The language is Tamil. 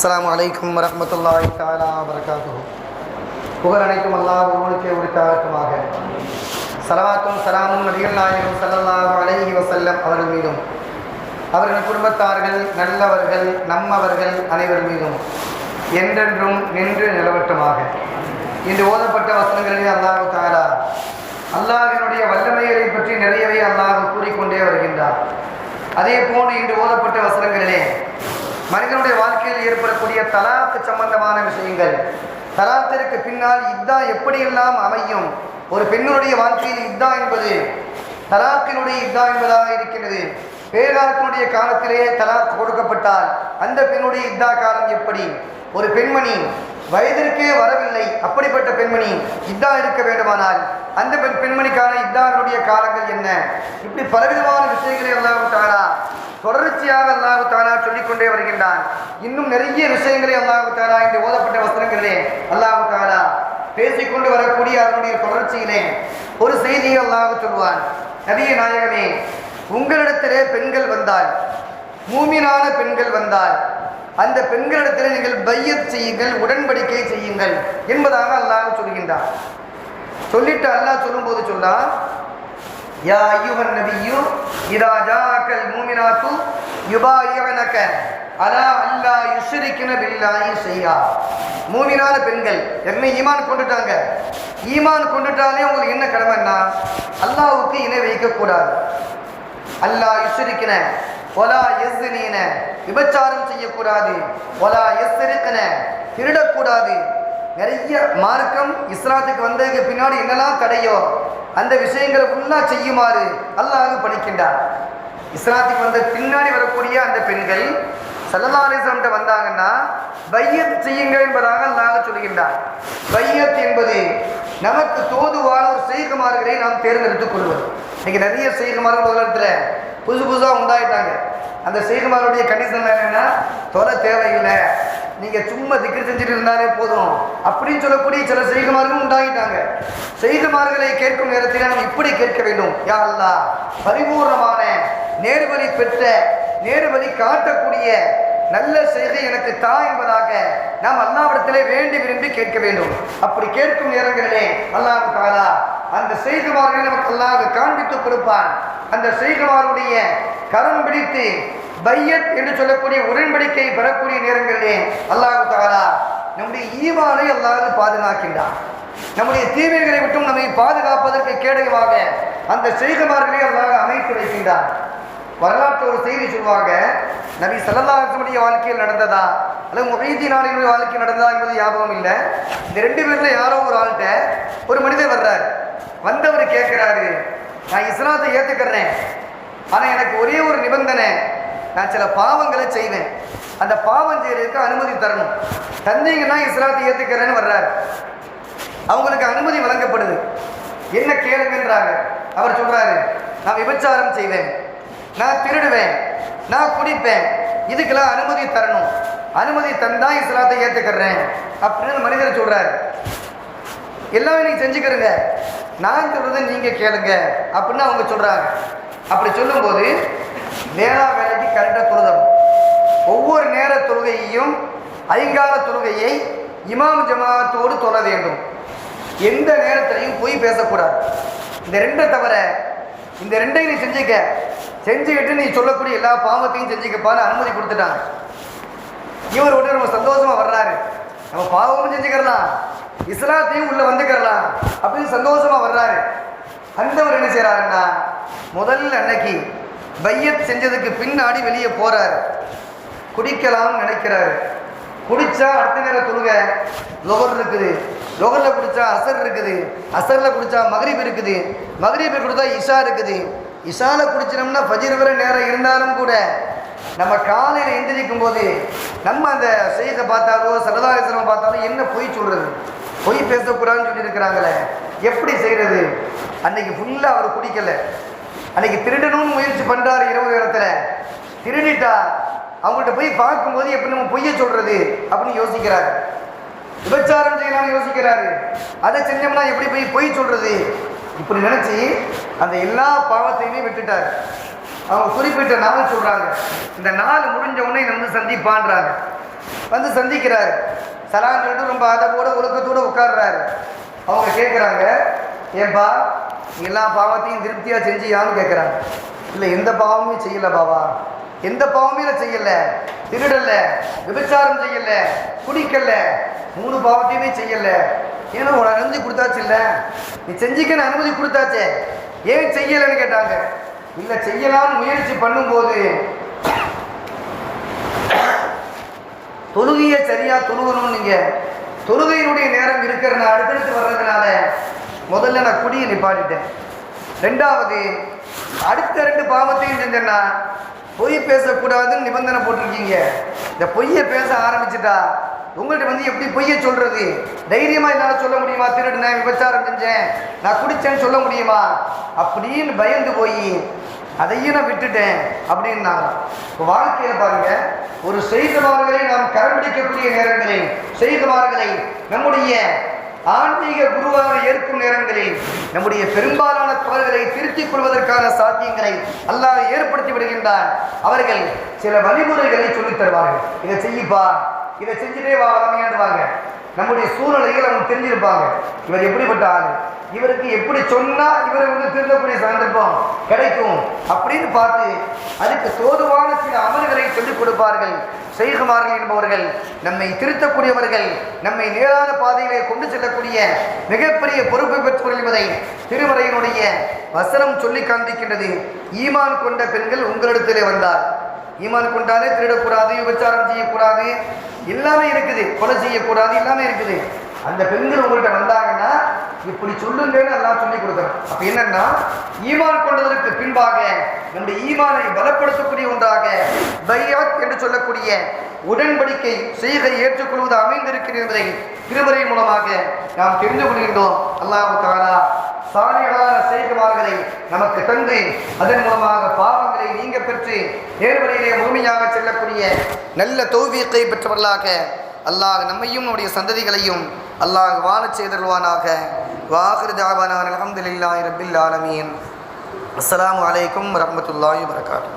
அஸ்லாம் அலைக்கும் வரமத்துல்லாய் தாலா வரகாத்துஹு புகழ் அனைத்தும் அல்லாஹ் ஒருவனுக்கே உரித்தாகட்டுமாக. சலவாத்தும் சலாமும் நபிகள் நாயகம் ஸல்லல்லாஹு அலைஹி வசல்லம் அவர்கள் மீதும். அவர்கள் குடும்பத்தார்கள் நல்லவர்கள் நம்மவர்கள் அனைவர் மீதும். என்றென்றும் நின்று நிலவட்டுமாக. இன்று ஓதப்பட்ட வசனங்களிலே அல்லாஹு தாலா அல்லாஹினுடைய வல்லமைகளை பற்றி நிறையவே அல்லாஹ் கூறிக்கொண்டே வருகின்றார். அதே போன்று இன்று ஓதப்பட்ட வசனங்கள் மனிதனுடைய வாழ்க்கையில் ஏற்படக்கூடிய தலாக்கு சம்பந்தமான விஷயங்கள். தலாத்திற்கு பின்னால் இத்தா எப்படியெல்லாம் அமையும்? ஒரு பெண்ணுடைய வாழ்க்கையில் இத்தா என்பது தலாக்கினுடைய இத்தா என்பதாக இருக்கின்றது பேராத்தினுடைய காலத்திலே தலாக் கொடுக்கப்பட்டால் அந்த பெண்ணுடைய இத்தா காலம் எப்படி? ஒரு பெண்மணி வயதிற்கே வரவில்லை. அப்படிப்பட்ட பெண்மணி இத்தா இருக்க வேண்டுமானால் அந்த பெண் பெண்மணிக்கான இத்தாவினுடைய காலங்கள் என்ன? இப்படி பலவிதமான விஷயங்களை எல்லாம் தொடர்ச்சியாக அல்லாஹு தாலா சொல்லிக்கொண்டே வருகின்றான். இன்னும் நிறைய விஷயங்களை அல்லாஹு தாலா இன்று ஓதப்பட்ட வசனங்களிலே அல்லாஹு தாலா பேசிக்கொண்டு வரக்கூடிய அதனுடைய தொடர்ச்சியிலே ஒரு செய்தியை அல்லாஹ் சொல்வான். நபிய நாயகமே உங்களிடத்திலே பெண்கள் வந்தால் மூமினான பெண்கள் வந்தால் அந்த பெண்களிடத்தில் நீங்கள் பையத் செய்யுங்கள் உடன்படிக்கை செய்யுங்கள் என்பதாக அல்லாஹ் சொல்கின்றார் சொல்லிட்டு அல்லாஹ் சொல்லும்போது சொல்லா யா ஐயுஹன் நபியு இதா ஜாக்கல் மூமினாத்து யுபாயிவனக அலா அல்லா யுஸ்ரிக்கின பில்லாஹி செய்யா மூமினான பெண்கள் என்ன ஈமான் கொண்டுட்டாங்க. ஈமான் கொண்டுட்டாலே உங்களுக்கு என்ன கடமைன்னா அல்லாவுக்கு இணை வைக்கக்கூடாது. அல்லாஹ் யுஸ்ரிக்கின ஒலா எஸ்னீன விபச்சாரம் செய்யக்கூடாது. ஒலா எஸ்ரிக்கன திருடக்கூடாது. நிறைய மார்க்கம் இஸ்லாத்துக்கு வந்ததுக்கு பின்னாடி என்னெல்லாம் தடையோ அந்த விஷயங்களை ஃபுல்லாக செய்யுமாறு அல்லாஹ் பணிக்கின்றார். இஸ்லாத்துக்கு வந்த பின்னாடி வரக்கூடிய அந்த பெண்கள் சல்லல்லாஹிஸ்லாம்கிட்ட வந்தாங்கன்னா பையத் செய்யுங்கள் என்பதாக அல்லாஹ் சொல்கின்றார். பையத் என்பது நமக்கு தோதுவான ஒரு செய்குமார்களை நாம் தேர்ந்தெடுத்துக் கொள்வது. இன்னைக்கு நிறைய செய்குமார்கள் உலகத்தில் புதுசு புதுசாக உண்டாயிட்டாங்க. அந்த செய்குமாருடைய கண்டிஷன் என்னன்னா தொலை தேவையில்லை. நீங்கள் சும்மா திக்கி செஞ்சுட்டு இருந்தாலே போதும். அப்படின்னு சொல்லக்கூடிய சில செய்குமார்கள் உண்டாகிட்டாங்க. செய்கமார்களை கேட்கும் நேரத்தில் நாம் இப்படி கேட்க வேண்டும். யா அல்லாஹ் பரிபூர்ணமான நேர்வழி பெற்ற நேர்வழி காட்டக்கூடிய நல்ல செய்தி எனக்கு தா என்பதாக நாம் அல்லாவிடத்திலே வேண்டி விரும்பி கேட்க வேண்டும். அப்படி கேட்கும் நேரங்களிலே அல்லாஹ் தாலா அந்த செய்குமார்களை நமக்கு அல்லாஹ் காண்பித்து கொடுப்பான். அந்த செய்குமாருடைய கரம் பிடித்து பையத் என்று சொல்லக்கூடிய உடன்படிக்கை பெறக்கூடிய நேரங்களிலே அல்லாஹு தாலா நம்முடைய ஈவானை அல்லாது பாதுகாக்கின்றான். நம்முடைய தீமைகளை விட்டும் நம்மை பாதுகாப்பதற்கு கேடகமாக அந்த செய்குமார்களை அல்லாஹ் அமைத்து வைக்கின்றான். வரலாற்று ஒரு செய்தி சொல்லுவாங்க நபி சல்லல்லாஹுடைய வாழ்க்கையில் நடந்ததா? அல்லது முகைதி நாளினுடைய வாழ்க்கையில் நடந்ததா என்பது ஞாபகம் இல்லை. இந்த ரெண்டு பேர்ல யாரோ ஒரு ஆள்கிட்ட ஒரு மனிதர் வர்றார். வந்தவர் கேட்குறாரு நான் இஸ்லாத்தை ஏற்றுக்கிறேன் ஆனால் எனக்கு ஒரே ஒரு நிபந்தனை நான் சில பாவங்களை செய்வேன். அந்த பாவம் செய்யறதுக்கு அனுமதி தரணும். தந்தீங்கன்னா இஸ்லாத்தை ஏற்றுக்கிறேன்னு வர்றாரு. அவங்களுக்கு அனுமதி வழங்கப்படுது. என்ன கேளுங்கன்றாங்க. அவர் சொல்றாரு நான் விபச்சாரம் செய்வேன். நான் திருடுவேன். நான் குடிப்பேன். இதுக்கெல்லாம் அனுமதி தரணும். அனுமதி தந்தா இஸ்லாத்தை ஏற்றுக்கிறேன் அப்படின்னு மனிதர் சொல்றாரு. எல்லாமே நீங்க செஞ்சுக்கிறங்க. நான் சொல்றதை நீங்க கேளுங்க. அப்படின்னு அவங்க சொல்றாங்க. அப்படி சொல்லும்போது நேரா வேலைக்கு கரெக்டாக தொழுதணும் ஒவ்வொரு நேர தொழுகையையும் ஐங்கால தொழுகையை இமாம் ஜமாத்தோடு தொழ வேண்டும். எந்த நேரத்திலையும் போய் பேசக்கூடாது. இந்த ரெண்டை தவிர இந்த ரெண்டையும் நீ செஞ்சுக்க. செஞ்சுக்கிட்டு நீ சொல்லக்கூடிய எல்லா பாவத்தையும் செஞ்சுக்கப்பான்னு அனுமதி கொடுத்துட்டாங்க. இவர் உடனே நம்ம சந்தோஷமா வர்றாரு. நம்ம பாவமும் செஞ்சுக்கிறலாம். இஸ்லாத்தையும் உள்ள வந்துக்கிறலாம் அப்படின்னு சந்தோஷமா வர்றாரு. அந்தவர் என்ன செய்கிறாருன்னா முதல்ல அன்னைக்கு பையத் செஞ்சதுக்கு பின்னாடி வெளியே போறாரு. குடிக்கலாம்னு நினைக்கிறாரு. குடிச்சா அடுத்த நேரம் தொழுக லொகர் இருக்குது. லொகரில் குடிச்சா அசர் இருக்குது. அசரில் குடிச்சா மகரீப் இருக்குது. மகரீப் கொடுத்தா இஷா இருக்குது. இஷாவில் குடிச்சினோம்னா ஃபஜிர் வரை நேரம் இருந்தாலும் கூட நம்ம காலையில் எந்திரிக்கும் போது நம்ம அந்த செய்தை பார்த்தாலோ சரதாசனம் பார்த்தாலும் என்ன பொய் சொல்றது? பொய் பேசக்கூடாதுன்னு சொல்லியிருக்கிறாங்களே. எப்படி செய்கிறது அன்னைக்கு ஃபுல்லாக அவர் குடிக்கலை. அன்னைக்கு திருடணும்னு முயற்சி பண்ணுறாரு இரவு நேரத்தில். திருடிட்டா அவங்கள்ட்ட போய் பார்க்கும்போது எப்படி நம்ம பொய்ய சொல்றது அப்படின்னு யோசிக்கிறாரு. விபச்சாரம் செய்யலாம்னு யோசிக்கிறாரு. அதை செஞ்சோம்னா எப்படி போய் பொய் சொல்றது? இப்படி நினைச்சு அந்த எல்லா பாவத்தையுமே விட்டுட்டாரு. அவங்க குறிப்பிட்ட நாள் சொல்றாங்க. இந்த நாள் முடிஞ்ச உடனே என்னை வந்து சந்திப்பான்றாங்க வந்து சந்திக்கிறாரு. சலான் சொல்லிட்டு ரொம்ப அதோட ஒழுக்கத்தோடு உட்கார்றாரு. அவங்க கேட்குறாங்க ஏன்பா எல்லா பாவத்தையும் திருப்தியாக செஞ்சியான்னு கேட்குறாங்க இல்லை எந்த பாவமும் செய்யலை பாபா. எந்த பாவமே நான் செய்யல. திருடலை விபச்சாரம் செய்யல குடிக்கல மூணு பாவத்தையுமே செய்யலை. ஏன்னா உனக்கு அனுமதி கொடுத்தாச்சு இல்லை? நீ செஞ்சிக்கன்னு அனுமதி கொடுத்தாச்சே. ஏன் செய்யலைன்னு கேட்டாங்க. இல்லை செய்யலாம்னு முயற்சி பண்ணும்போது தொழுகையை சரியாக தொழுகணும் நீங்கள் தொழுகையினுடைய நேரம் இருக்கிற அடுத்தடுத்து வர்றதுனால முதல்ல நான் குடியை நிப்பாட்டிட்டேன். ரெண்டாவது அடுத்த ரெண்டு பாவத்தையும் செஞ்சேன்னா பொய் பேசக்கூடாதுன்னு நிபந்தனை போட்டிருக்கீங்க. இந்த பொய்யை பேச ஆரம்பிச்சிட்டா உங்கள்கிட்ட வந்து எப்படி பொய்யை சொல்றது? தைரியமா என்னால் சொல்ல முடியுமா? திருடுனேன் விபச்சாரம் செஞ்சேன் நான் குடிச்சேன்னு சொல்ல முடியுமா? அப்படின்னு பயந்து போய் அதையும் நான் விட்டுட்டேன் அப்படின்னாங்க இப்போ வாழ்க்கையில் பாருங்க ஒரு செய்தவார்களை நாம் கரம்பிடிக்கக்கூடிய நேரங்களில் செய்தவார்களை நம்முடைய ஆன்மீக குருவாக ஏற்கும் நேரங்களில் நம்முடைய பெரும்பாலான தவறுகளை திருத்திக் கொள்வதற்கான சாத்தியங்களை அல்லாஹ் ஏற்படுத்தி விடுகின்றார் அவர்கள் சில வழிமுறைகளை சொல்லித் தருவார்கள். இதை செய்யுப்பா. இதை செஞ்சுட்டே வா வளமையாண்டுவாங்க நம்முடைய சூழ்நிலையில் அவங்க தெரிஞ்சிருப்பாங்க. இவர் எப்படிப்பட்ட ஆள்? இவருக்கு எப்படி சொன்னா இவரை வந்து திருந்தக்கூடிய சந்தர்ப்பம் கிடைக்கும் அப்படின்னு பார்த்து அதுக்கு தோதுவான சில அமல்களை சொல்லிக் கொடுப்பார்கள். செய்குமார்கள் என்பவர்கள் நம்மை திருத்தக்கூடியவர்கள் நம்மை நேரான பாதையிலே கொண்டு செல்லக்கூடிய மிகப்பெரிய பொறுப்பை பெற்றவர்கள் என்பதை திருமறையினுடைய வசனம் சொல்லி காண்பிக்கின்றது. ஈமான் கொண்ட பெண்கள் உங்களிடத்திலே வந்தார் ஈமான் கொண்டாலே திருடக்கூடாது விபச்சாரம் செய்யக்கூடாது. எல்லாமே இருக்குது. கொலை செய்யக்கூடாது எல்லாமே இருக்குது. அந்த பெண்கள் உங்கள்கிட்ட வந்தாங்கன்னா இப்படி சொல்லுங்கன்னு எல்லாம் சொல்லி கொடுக்குறேன் அப்போ என்னன்னா ஈமான் கொண்டதற்கு பின்பாக நம்முடைய ஈமானை பலப்படுத்தக்கூடிய ஒன்றாக பையாத் என்று சொல்லக்கூடிய உடன்படிக்கை செய்கை ஏற்றுக்கொள்வது அமைந்திருக்கிறது என்பதை திருமறை மூலமாக நாம் தெரிந்து கொள்கின்றோம். அல்லாஹ் தாலா சாலைகளான செய்குமார்களை நமக்கு தந்து அதன் மூலமாக பாவங்களை நீங்க பெற்று நேர்வழியிலே முழுமையாக செல்லக்கூடிய நல்ல தௌவியத்தை பெற்றவர்களாக அல்லாஹ் நம்மையும் நம்முடைய சந்ததிகளையும் அல்லாஹ் வாழச் செய்தருவானாக வாஹிர் தாவானான் அலமதுல்லாஹி ரபில் ஆலமீன். அஸ்லாம் வலைக்கம் வரமத்துல்லாஹி வரகாத்து